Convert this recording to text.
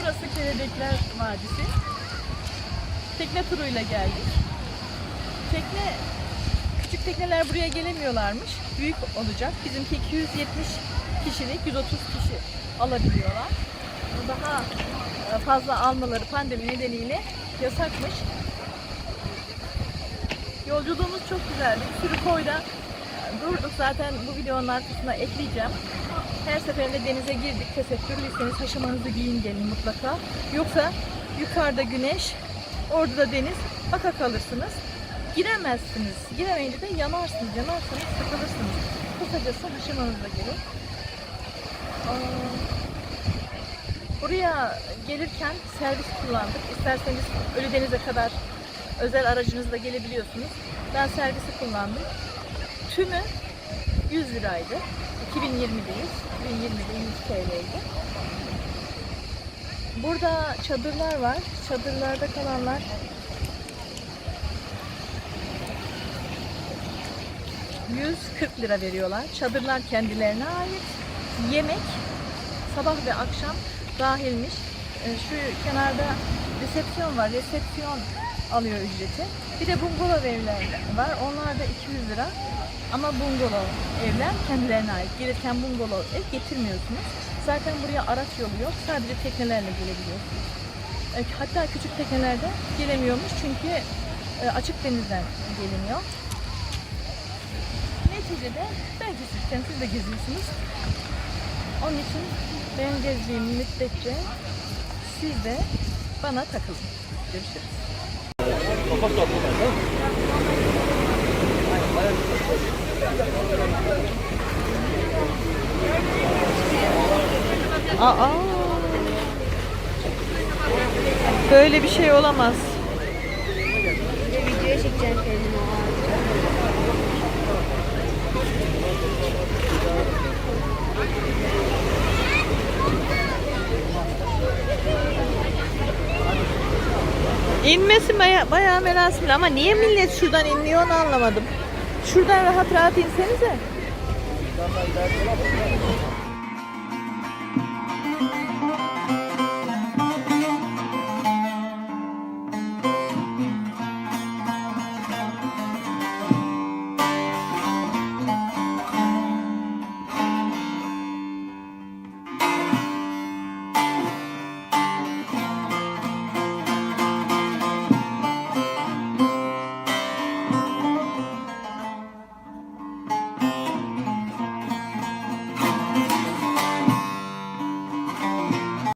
Burası Kelebekler Vadisi. Tekne turuyla geldik. Tekne, küçük tekneler buraya gelemiyorlarmış. Büyük olacak. Bizimki 270 kişilik, 130 kişi alabiliyorlar. Daha e, fazla almaları pandemi nedeniyle yasakmış. Yolculuğumuz çok güzeldi. Bir sürü koyda e, durduk. Zaten bu videonun arkasına ekleyeceğim. Her seferinde denize girdik. Tesettürlüyseniz haşamanızı giyin gelin mutlaka. Yoksa yukarıda güneş, orada da deniz. Baka kalırsınız. Giremezsiniz. Giremeyince de yanarsınız. Yanarsanız sıkılırsınız. Kısacası haşamanızla gelin. Aa, Buraya gelirken servis kullandık. İsterseniz Ölüdeniz'e kadar özel aracınızla gelebiliyorsunuz. Ben servisi kullandım. Tümü 100 liraydı. 2020'deyiz. 2020'de 100 TL'ydi. Burada çadırlar var. Çadırlarda kalanlar ...140 lira veriyorlar. Çadırlar kendilerine ait. Yemek sabah ve akşam dahilmiş. Ee, Şu kenarda resepsiyon var. Resepsiyon alıyor ücreti. Bir de bungalov evler var. Onlar da 200 lira. Ama bungalov evler kendilerine ait. Gelirken bungalov ev getirmiyorsunuz. Zaten buraya araç yolu yok. Sadece teknelerle gelebiliyorsunuz. E, Hatta küçük teknelerde gelemiyormuş çünkü e, açık denizden geliniyor. Neticede belki sizden siz de geziyorsunuz. Onun için benim gezdiğim müddetçe siz de bana takılın. Görüşürüz. Aa. Böyle bir şey olamaz. Videoya çekeceğim. İnmesi baya, bayağı merasimli ama niye millet şuradan inmiyor onu anlamadım. Şuradan rahat rahat insenize.